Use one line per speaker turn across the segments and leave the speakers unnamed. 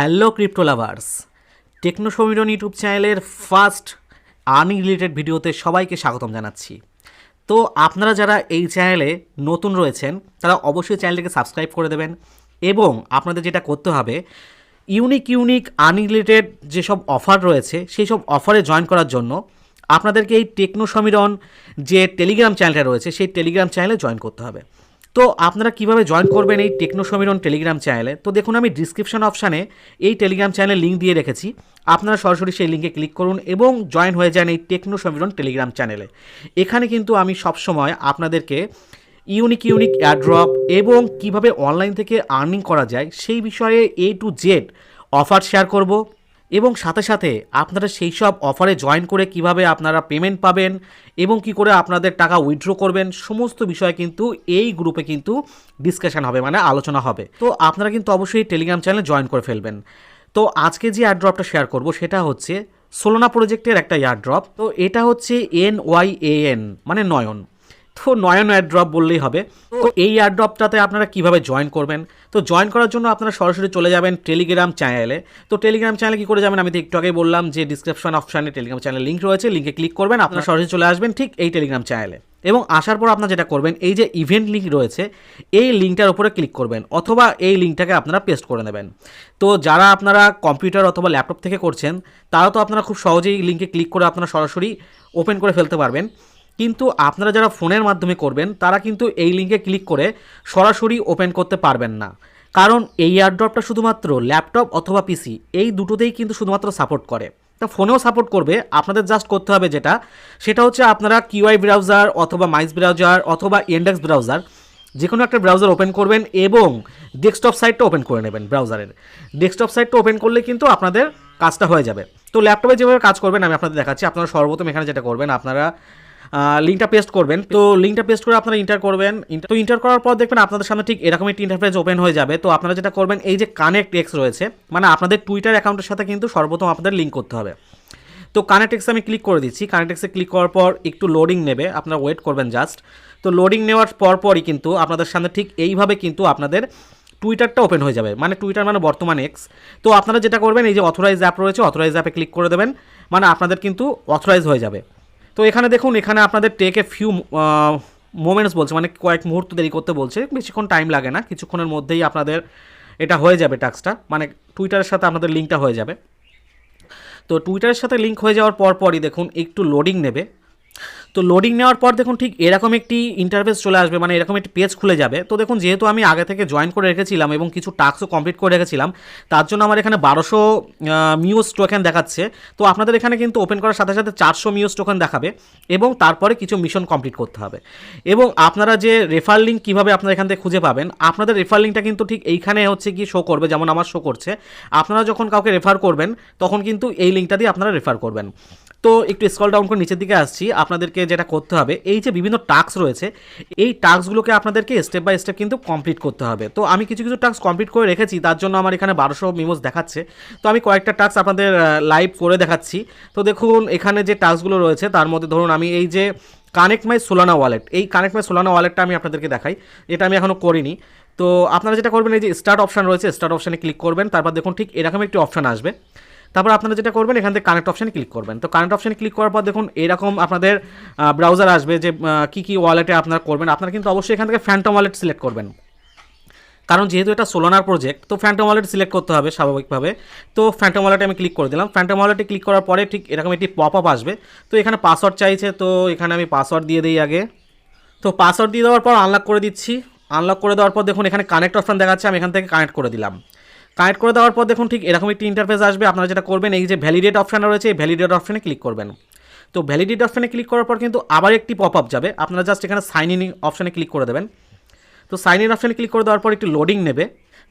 Hello crypto lovers, techno Samiran YouTube চ্যানেলের first earning related ভিডিওতে সবাইকে স্বাগতম জানাচ্ছি। তো আপনারা যারা এই চ্যানেলে নতুন রয়েছেন, তারা অবশ্যই চ্যানেলটিকে সাবস্ক্রাইব করে দেবেন এবং আপনাদের যেটা করতে হবে ইউনিক ইউনিক আর্নিং রিলেটেড যেসব অফার রয়েছে সেই সব অফারে জয়েন করার জন্য আপনাদেরকে এই টেকনো সমীরন যে টেলিগ্রাম চ্যানেলটা রয়েছে, সেই টেলিগ্রাম চ্যানেলে জয়েন করতে হবে। তো আপনারা কীভাবে জয়েন করবেন এই টেকনো সমীরন টেলিগ্রাম চ্যানেলে তো দেখুন, আমি ডিসক্রিপশন অপশানে এই টেলিগ্রাম চ্যানেলের লিঙ্ক দিয়ে রেখেছি। আপনারা সরাসরি সেই লিঙ্কে ক্লিক করুন এবং জয়েন হয়ে যান এই টেকনো সমীরন টেলিগ্রাম চ্যানেলে এখানে কিন্তু আমি সবসময় আপনাদেরকে ইউনিক ইউনিক অ্যাড্রপ এবং কীভাবে অনলাইন থেকে আর্নিং করা যায় সেই বিষয়ে A to Z offer share করব। এবং সাথে সাথে আপনারা সেই সব অফারে জয়েন করে কীভাবে আপনারা পেমেন্ট পাবেন এবং কি করে আপনাদের টাকা উইথড্র করবেন, সমস্ত বিষয় কিন্তু এই গ্রুপে কিন্তু ডিসকাশন হবে মানে আলোচনা হবে। তো আপনারা কিন্তু অবশ্যই টেলিগ্রাম চ্যানেলে জয়েন করে ফেলবেন। তো আজকে যে এয়ারড্রপটা শেয়ার করব, সেটা হচ্ছে সোলোনা প্রজেক্টের একটা এয়ারড্রপ তো এটা হচ্ছে এন ওয়াই এ এন মানে নয়ন। নয়ন এয়ারড্রপ বললেই হবে। তো এই এয়ারড্রপটাতে আপনারা কীভাবে জয়েন করবেন? তো জয়েন করার জন্য আপনারা সরাসরি চলে যাবেন টেলিগ্রাম চ্যানেলে তো টেলিগ্রাম চ্যানেলে কি করে যাবেন? আমি তো একটু আগেই বললাম যে ডিসক্রিপশন অপশানে টেলিগ্রাম চ্যানেল লিঙ্ক রয়েছে লিঙ্কে ক্লিক করবেন আপনারা সরাসরি চলে আসবেন ঠিক এই টেলিগ্রাম চ্যানেলে এবং আসার পর আপনারা যেটা করবেন এই যে ইভেন্ট লিঙ্ক রয়েছে এই লিঙ্কটার উপরে ক্লিক করবেন অথবা এই লিঙ্কটাকে আপনারা পেস্ট করে নেবেন। তো যারা আপনারা কম্পিউটার অথবা ল্যাপটপ থেকে করছেন তারা তো আপনারা খুব সহজেই লিঙ্কে ক্লিক করে আপনারা সরাসরি ওপেন করে ফেলতে পারবেন। কিন্তু আপনারা যারা ফোনের মাধ্যমে করবেন, তারা কিন্তু এই লিঙ্কে ক্লিক করে সরাসরি ওপেন করতে পারবেন না। কারণ এই এয়ারড্রপটা শুধুমাত্র ল্যাপটপ অথবা পিসি এই দুটোতেই কিন্তু শুধুমাত্র সাপোর্ট করে। তা ফোনেও সাপোর্ট করবে, আপনাদের জাস্ট করতে হবে যেটা, সেটা হচ্ছে আপনারা কিউআই ব্রাউজার অথবা মাইস ব্রাউজার অথবা ইন্ডেক্স ব্রাউজার যে কোনো একটা ব্রাউজার ওপেন করবেন এবং ডেস্কটপ সাইটটা ওপেন করে নেবেন ব্রাউজারের ডেস্কটপ সাইটটা ওপেন করলে কিন্তু আপনাদের কাজটা হয়ে যাবে। তো ল্যাপটপে যেভাবে কাজ করবেন, আমি আপনাদের দেখাচ্ছি, আপনারা সর্বপ্রথম এখানে যেটা করবেন, আপনারা লিঙ্কটা পেস্ট করবেন। তো লিঙ্কটা পেস্ট করে আপনারা ইন্টার করবেন। তো ইন্টার করার পর দেখবেন আপনাদের সামনে ঠিক এরকম একটি ইন্টারফেস ওপেন হয়ে যাবে। তো আপনারা যেটা করবেন, এই যে কানেক্ট এক্স রয়েছে মানে আপনাদের টুইটার অ্যাকাউন্টের সাথে কিন্তু সর্বপ্রথম আপনাদের লিঙ্ক করতে হবে। তো কানেক্ট এক্সে আমি ক্লিক করে দিচ্ছি। কানেক্ট এক্সে ক্লিক করার পর একটু লোডিং নেবে। আপনারা ওয়েট করবেন জাস্ট তো লোডিং নেওয়ার পর পরই কিন্তু আপনাদের সামনে ঠিক এইভাবে কিন্তু আপনাদের টুইটারটা ওপেন হয়ে যাবে। মানে টুইটার মানে বর্তমান এক্স তো আপনারা যেটা করবেন, এই যে অথরাইজ অ্যাপ রয়েছে অথরাইজ অ্যাপে ক্লিক করে দেবেন। মানে আপনাদের কিন্তু অথরাইজ হয়ে যাবে। তো এখানে দেখুন, এখানে আপনাদের টেকে ফিউ মোমেন্টস বলছে মানে কয়েক মুহূর্ত দেরি করতে বলছে, বেশিক্ষণ টাইম লাগে না, কিছুক্ষণের মধ্যেই আপনাদের এটা হয়ে যাবে টাস্কটা মানে টুইটারের সাথে আপনাদের লিঙ্কটা হয়ে যাবে। তো টুইটারের সাথে লিঙ্ক হয়ে যাওয়ার পরপরই দেখুন, একটু লোডিং নেবে তো লোডিং নেওয়ার পর দেখুন ঠিক এরকম একটি ইন্টারফেস চলে আসবে মানে এরকম একটি পেজ খুলে যাবে। তো দেখুন যেহেতু আমি আগে থেকে জয়েন করে রেখেছিলাম এবং কিছু টাস্কও কমপ্লিট করে রেখেছিলাম, তার জন্য আমার এখানে বারোশো মিউজ টোকেন দেখাচ্ছে। তো আপনাদের এখানে কিন্তু ওপেন করার সাথে সাথে চারশো মিউজ টোকেন দেখাবে এবং তারপরে কিছু মিশন কমপ্লিট করতে হবে। এবং আপনারা যে রেফার লিঙ্ক কীভাবে আপনারা এখান থেকে খুঁজে পাবেন, আপনাদের রেফার লিঙ্কটা কিন্তু ঠিক এইখানে হচ্ছে কি শো করবে, যেমন আমার শো করছে। আপনারা যখন কাউকে রেফার করবেন, তখন কিন্তু এই লিঙ্কটা দিয়ে আপনারা রেফার করবেন। তো একটু স্কল ডাউন করে নিচের দিকে আসছি, আপনাদেরকে যেটা করতে হবে, এই যে বিভিন্ন টাস্ক রয়েছে, এই টাস্কগুলোকে আপনাদেরকে স্টেপ বাই স্টেপ কিন্তু কমপ্লিট করতে হবে। তো আমি কিছু কিছু টাস্ক কমপ্লিট করে রেখেছি, তার জন্য আমার এখানে বারোশো মিমোস দেখাচ্ছে। তো আমি কয়েকটা টাস্ক আপনাদের লাইভ করে দেখাচ্ছি। তো দেখুন, এখানে যে টাস্কগুলো রয়েছে, তার মধ্যে ধরুন আমি এই যে কানেক্ট মাই সোলানা ওয়ালেট এই কানেক্ট মাই সোলানা ওয়ালেটটা আমি আপনাদেরকে দেখাই, এটা আমি এখনও করিনি। তো আপনারা যেটা করবেন, এই যে স্টার্ট অপশান রয়েছে স্টার্ট অপশানে ক্লিক করবেন, তারপর দেখুন ঠিক এরকম একটি অপশান আসবে। তারপর আপনারা যেটা করবেন, এখান থেকে কানেক্ট অপশানে ক্লিক করবেন। তো কানেক্ট অপশানে ক্লিক করার পর দেখুন, এরকম আপনাদের ব্রাউজার আসবে যে কী কী ওয়ালেটে আপনারা করবেন। আপনারা কিন্তু অবশ্যই এখান থেকে ফ্যান্টম ওয়ালেট সিলেক্ট করবেন। কারণ যেহেতু এটা সোলানার প্রজেক্ট তো ফ্যান্টম ওয়ালেট সিলেক্ট করতে হবে স্বাভাবিকভাবে। তো ফ্যান্টম ওয়ালেটে আমি ক্লিক করে দিলাম। ফ্যান্টম ওয়ালেটে ক্লিক করার পরে ঠিক এরকম একটি পপ আপ আসবে। তো এখানে পাসওয়ার্ড চাইছে, তো এখানে আমি পাসওয়ার্ড দিয়ে দিই আগে। তো পাসওয়ার্ড দিয়ে দেওয়ার পর আনলক করে দিচ্ছি। আনলক করে দেওয়ার পর দেখুন, এখানে কানেক্ট অপশান দেখাচ্ছে, আমি এখান থেকে কানেক্ট করে দিলাম। কানেক্ট করে দেওয়ার পর দেখুন ঠিক এরকম একটি ইন্টারফেস আসবে। আপনারা যেটা করবেন, এই যে ভ্যালিডেট অপশান রয়েছে, এই ভ্যালিডেট অপশানে ক্লিক করবেন। তো ভ্যালিডেট অপশানে ক্লিক করার পর কিন্তু আবার একটি পপ আপ যাবে। আপনারা জাস্ট এখানে সাইন ইন অপশানে ক্লিক করে দেবেন। তো সাইন ইন অপশানে ক্লিক করে দেওয়ার পর একটু লোডিং নেবে।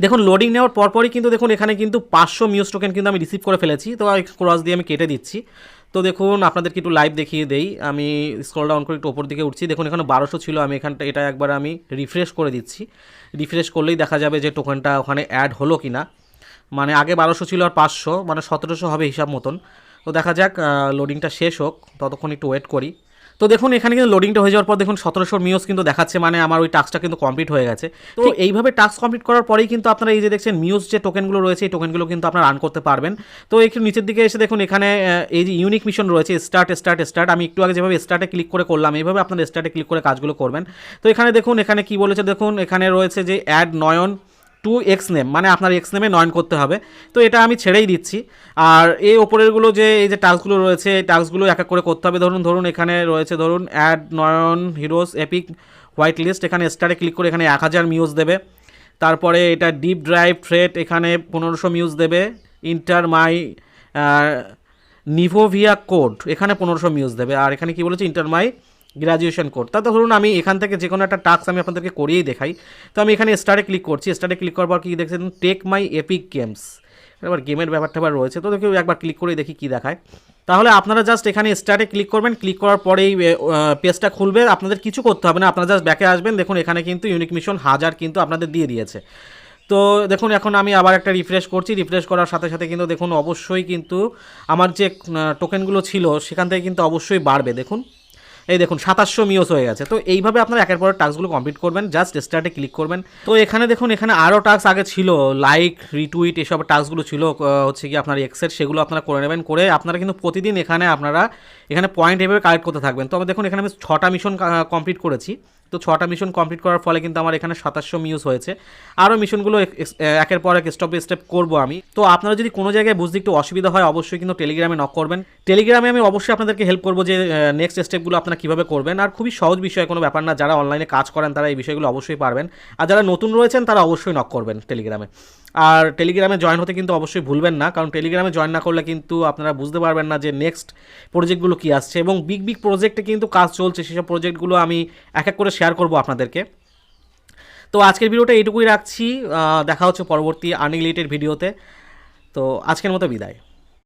দেখুন লোডিং নেওয়ার পরপরই কিন্তু দেখুন, এখানে কিন্তু পাঁচশো মিউজ টোকেন কিন্তু আমি রিসিভ করে ফেলেছি। তো ক্রস দিয়ে আমি কেটে দিচ্ছি। তো দেখুন, আপনাদেরকে একটু লাইভ দেখিয়ে দেই। আমি স্ক্রল ডাউন করে একটু ওপর দিকে উঠছি। দেখুন, এখানে বারোশো ছিল। আমি এখানটা, এটা একবার আমি রিফ্রেশ করে দিচ্ছি। রিফ্রেশ করলেই দেখা যাবে যে টোকেনটা ওখানে অ্যাড হলো কি না মানে আগে বারোশো ছিল আর পাঁচশো মানে সতেরোশো হবে হিসাব মতন। তো দেখা যাক লোডিংটা শেষ হোক। ততক্ষণ একটু ওয়েট করি। তো দেখুন এখানে কিন্তু লোডিংটা হয়ে যাওয়ার পর দেখুন সতেরোশো মিউজ কিন্তু দেখাচ্ছে মানে আমার ওই টাস্কটা কিন্তু কমপ্লিট হয়ে গেছে। তো এইভাবে টাস্ক কমপ্লিট করার পরেই কিন্তু আপনারা এই যে দেখছেন মিউজ যে টোকেনগুলো রয়েছে এই টোকেনগুলো কিন্তু আপনারা রান করতে পারবেন। তো একটু নিচের দিকে এসে দেখুন এখানে এই যে ইউনিক মিশন রয়েছে স্টার্ট স্টার্ট স্টার্ট আমি একটু আগে যেভাবে স্টার্টে ক্লিক করে করলাম এইভাবে আপনারা স্টার্টে ক্লিক করে কাজগুলো করবেন। তো এখানে দেখুন এখানে কি বলেছে দেখুন এখানে রয়েছে যে add Nyan to X name মানে আপনার এক্স নেমে নয়ন করতে হবে। তো এটা আমি ছেড়েই দিচ্ছি। আর এই ওপরেরগুলো যে, এই যে টাস্কগুলো রয়েছে, এই টাস্কগুলো এক এক করে করতে হবে। ধরুন ধরুন, এখানে রয়েছে, ধরুন add Nyan heroes epic white list এখানে স্টারে ক্লিক করে এখানে এক হাজার মিউজ দেবে। তারপরে এটা ডিপ ড্রাইভ থ্রেড এখানে পনেরোশো মিউজ দেবে। ইন্টার মাই নিভোভিয়া কোড এখানে পনেরোশো মিউজ দেবে। আর এখানে কি বলেছে? ইন্টার মাই গ্রাজুয়েশন কোড তা ধরুন আমি এখান থেকে যে কোনো একটা টাস্ক আমি আপনাদেরকে করিয়েই দেখাই। তো আমি এখানে স্টারে ক্লিক করছি। স্টারে ক্লিক করার পর কি দেখছেন? টেক মাই এপিক গেমস এবার গেমের ব্যাপারটা আবার রয়েছে। তো দেখি একবার ক্লিক করে দেখি কী দেখায়। তাহলে আপনারা জাস্ট এখানে স্টার্টে ক্লিক করবেন। ক্লিক করার পরেই পেজটা খুলবে। আপনাদের কিছু করতে হবে না। আপনারা জাস্ট ব্যাকে আসবেন। দেখুন এখানে কিন্তু ইউনিক মিশন হাজার কিন্তু আপনাদের দিয়ে দিয়েছে। তো দেখুন এখন আমি আবার একটা রিফ্রেশ করছি। রিফ্রেশ করার সাথে সাথে কিন্তু দেখুন অবশ্যই কিন্তু আমার যে টোকেনগুলো ছিল, সেখান থেকে কিন্তু অবশ্যই বাড়বে। দেখুন। এই দেখুন, সাতাশশো মিওস হয়ে গেছে। তো এইভাবে আপনারা একের পর টাস্কগুলো কমপ্লিট করবেন জাস্ট স্টার্টে ক্লিক করবেন। তো এখানে দেখুন, এখানে আরও টাস্ক আগে ছিল লাইক রিটুইট এসব টাস্কগুলো ছিল হচ্ছে কি আপনার এক্সের সেগুলো আপনারা করে নেবেন। করে আপনারা কিন্তু প্রতিদিন এখানে আপনারা এখানে পয়েন্ট এভাবে কালেক্ট করতে থাকবেন। তো দেখুন, এখানে আমি ছটা মিশন কমপ্লিট করেছি। তো ছটা মিশন কমপ্লিট করার ফলে কিন্তু আমার এখানে সাতাশশো মিউজ হয়েছে। আরও মিশনগুলো একের পর এক স্টেপ বাই স্টেপ করব আমি। তো আপনারা যদি কোনো জায়গায় বুঝতে একটু অসুবিধা হয়, অবশ্যই কিন্তু টেলিগ্রামে নক করবেন। টেলিগ্রামে আমি অবশ্যই আপনাদেরকে হেল্প করব যে নেক্সট স্টেপগুলো আপনারা কীভাবে করবেন। আর খুবই সহজ বিষয়, কোনো ব্যাপার না। যারা অনলাইনে কাজ করেন, তারা এই বিষয়গুলো অবশ্যই পারবেন। আর যারা নতুন রয়েছেন, তারা অবশ্যই নক করবেন টেলিগ্রামে আর টেলিগ্রামে জয়েন হতে কিন্তু অবশ্যই ভুলবেন না, কারণ টেলিগ্রামে জয়েন না করলে কিন্তু আপনারা বুঝতে পারবেন না যে নেক্সট প্রজেক্টগুলো কী আসছে এবং বিগ বিগ প্রজেক্টে কিন্তু কাজ চলছে। সেসব প্রজেক্টগুলো আমি এক এক করে শেয়ার করব আপনাদেরকে। তো আজকের ভিডিওটা এইটুকুই রাখছি। দেখা হচ্ছে পরবর্তী আনরিলেটেড ভিডিওতে তো আজকের মতো বিদায়।